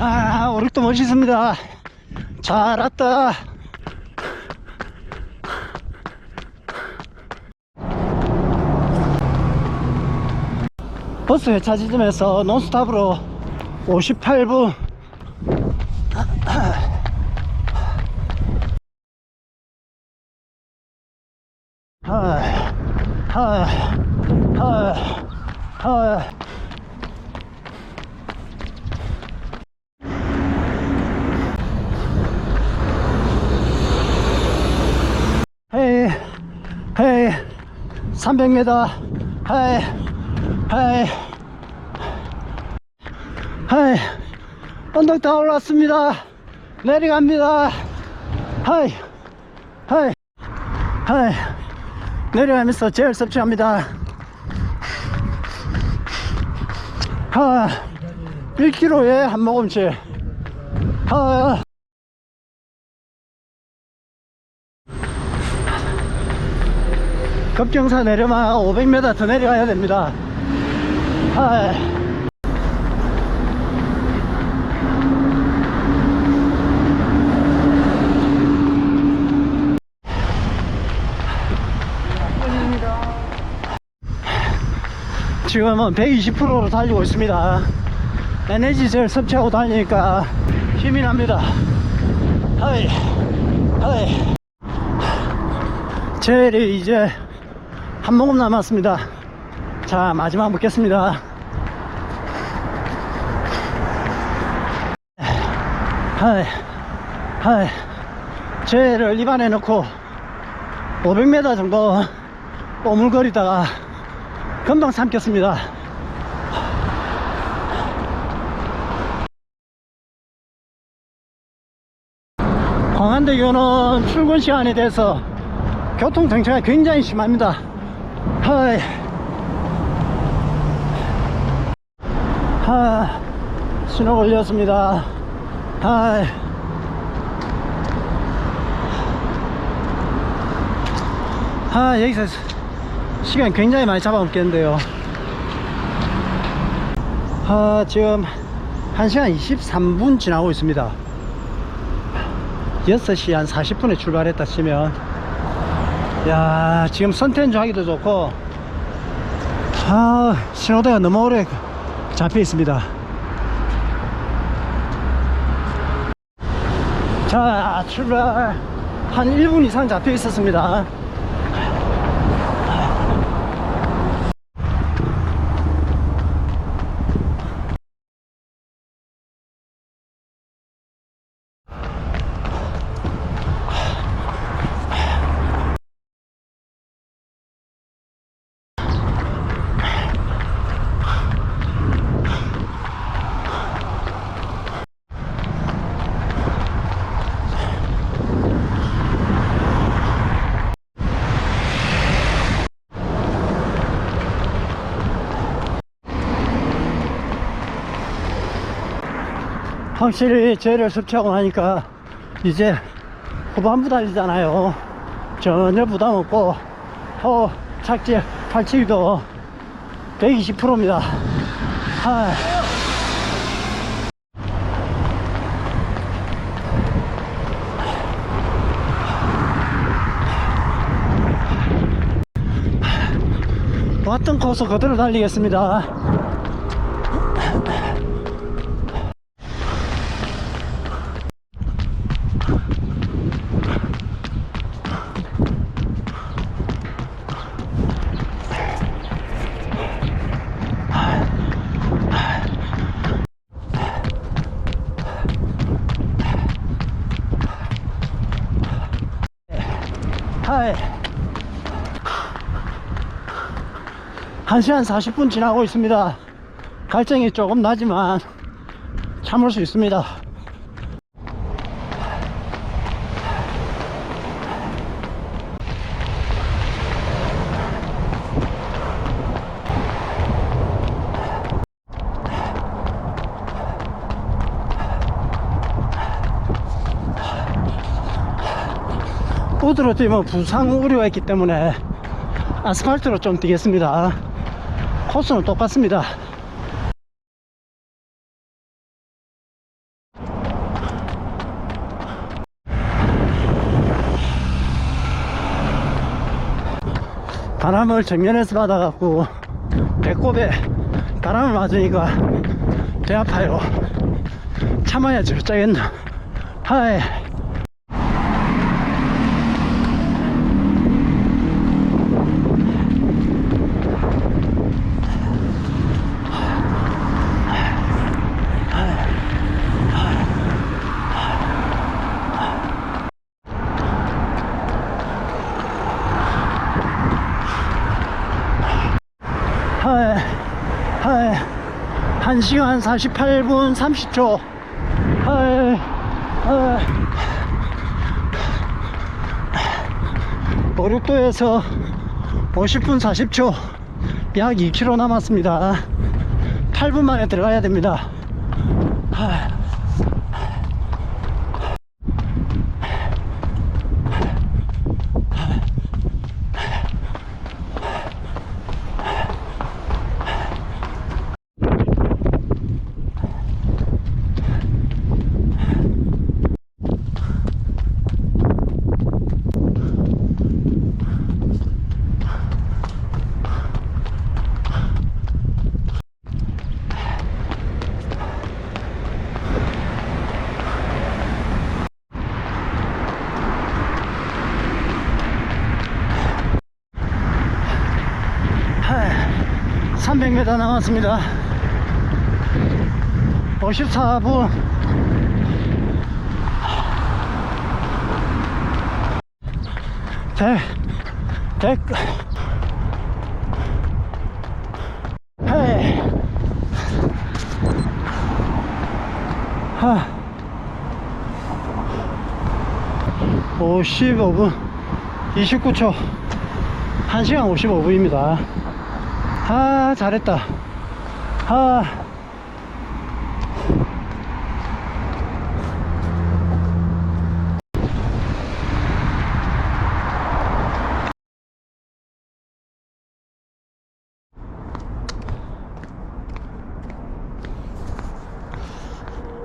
아, 오륙도 멋있습니다. 잘 왔다. 버스 회차 지점에서 논스탑으로 58분 하, 하, 하, 하. 헤이, 헤이, 300m, 헤이, 헤이, 헤이, 언덕 다 올랐습니다. 내려갑니다. 헤이, 헤이, 헤이, 내려가면서 제일 섭취합니다. 하, 1kg에 한 모금씩. 하, 급경사 내려만 500m 더 내려가야 됩니다. 아, 지금은 120%로 달리고 있습니다. 에너지를 섭취하고 다니니까 힘이 납니다. 하이, 하이. 젤이 이제 한 모금 남았습니다. 자, 마지막 먹겠습니다. 하이, 하이. 젤을 입안에 넣고 500m 정도 오물거리다가 금방 삼켰습니다. 광안대교는 출근 시간이 돼서 교통 정체가 굉장히 심합니다. 하이. 하, 신호 걸렸습니다. 하이. 아, 여기서 시간 굉장히 많이 잡아먹겠는데요. 아, 지금 1시간 23분 지나고 있습니다. 6시 한 40분에 출발했다 치면 야 지금 선텐주 하기도 좋고 아 신호대가 너무 오래 잡혀 있습니다. 자 출발. 한 1분 이상 잡혀 있었습니다 확실히 쟤를 섭취하고 나니까 이제 후반부 달리잖아요. 전혀 부담 없고 어 착지 탈취도 120%입니다. 아. 왔던 코스 그대로 달리겠습니다 1시간 40분 지나고 있습니다. 갈증이 조금 나지만 참을 수 있습니다 로드로 뛰면 뭐 부상 우려가 있기 때문에 아스팔트로 좀 뛰겠습니다. 코스는 똑같습니다. 바람을 정면에서 받아갖고 배꼽에 바람을 맞으니까 대아파요. 참아야지 어쩌겠나 하이. 하이 1시간 48분 30초. 하이 하이 오륙도에서 50분 40초 약 2km 남았습니다. 8분 만에 들어가야 됩니다 300m 남았습니다. 54분. 백, 백. 헤이. 하. 55분 29초 1시간 55분입니다 아 잘했다. 아.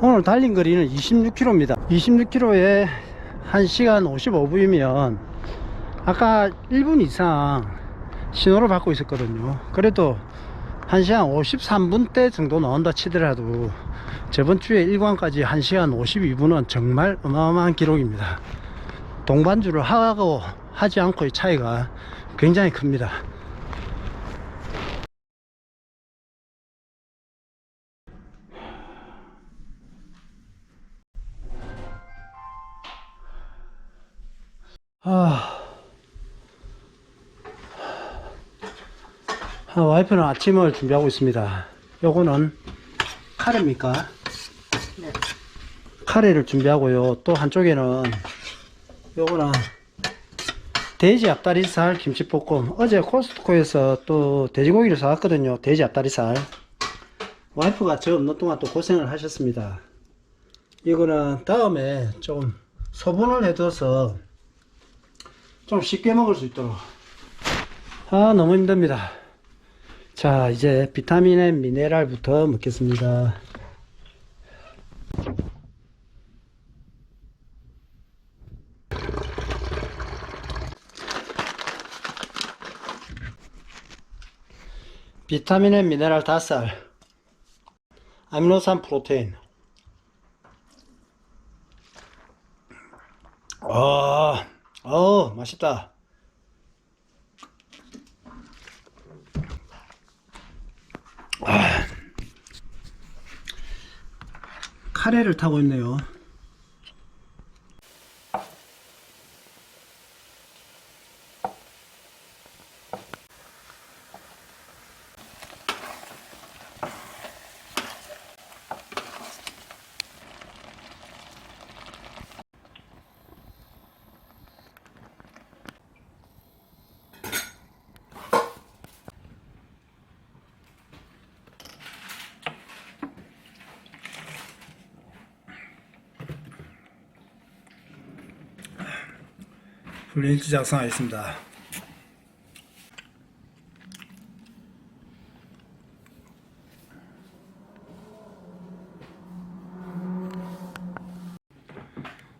오늘 달린 거리는 26km입니다 26km에 1시간 55분이면 아까 1분 이상 신호를 받고 있었거든요. 그래도 1시간 53분 대 정도 나온다 치더라도 저번 주에 일광까지 1시간 52분은 정말 어마어마한 기록입니다. 동반주를 하고 하지 않고의 차이가 굉장히 큽니다. 아, 와이프는 아침을 준비하고 있습니다. 요거는 카레입니까? 네. 카레를 준비하고요. 또 한쪽에는 요거는 돼지 앞다리살 김치볶음. 어제 코스트코에서 또 돼지고기를 사왔거든요. 돼지 앞다리살. 와이프가 저 없는 동안 또 고생을 하셨습니다. 이거는 다음에 좀 소분을 해둬서 좀 쉽게 먹을 수 있도록. 아, 너무 힘듭니다. 자, 이제 비타민 앤 미네랄부터 먹겠습니다. 비타민 앤 미네랄 5살. 아미노산 프로테인. 아, 어, 맛있다. 아, 카레를 타고 있네요. 불일지 작성하겠습니다.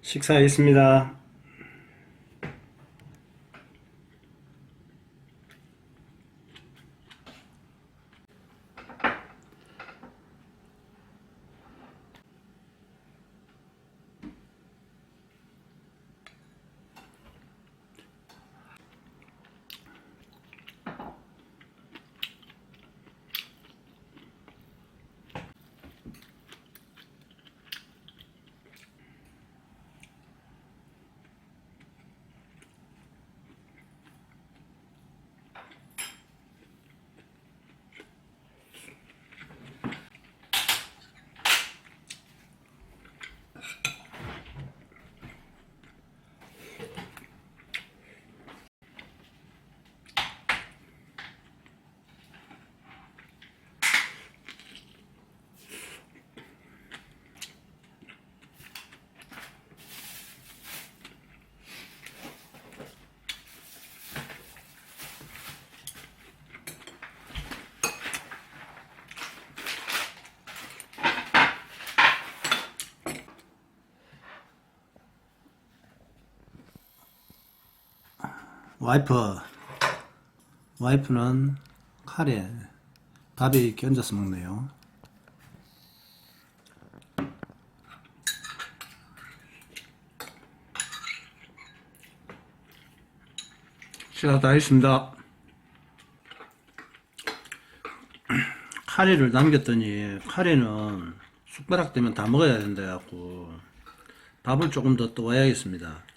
식사하겠습니다. 와이프. 와이프는 카레 밥에 이렇게 얹어서 먹네요. 식사 다 했습니다. 카레를 남겼더니 카레는 숟가락 되면 다 먹어야 된다 해갖고 밥을 조금 더 떠와야겠습니다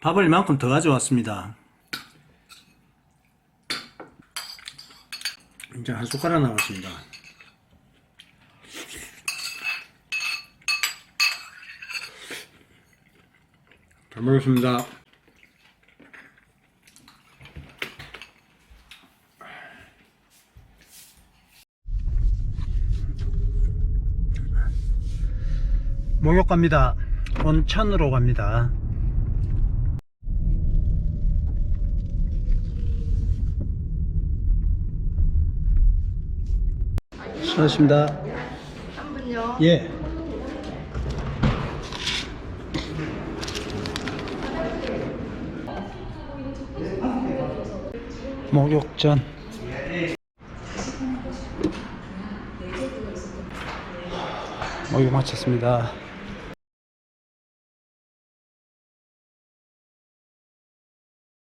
밥을 이만큼 더 가져왔습니다. 이제 한 숟가락 남았습니다. 잘 먹겠습니다. 목욕 갑니다. 온천으로 갑니다. 수고하셨습니다. 한 분요. 예. 목욕전. 목욕 마쳤습니다.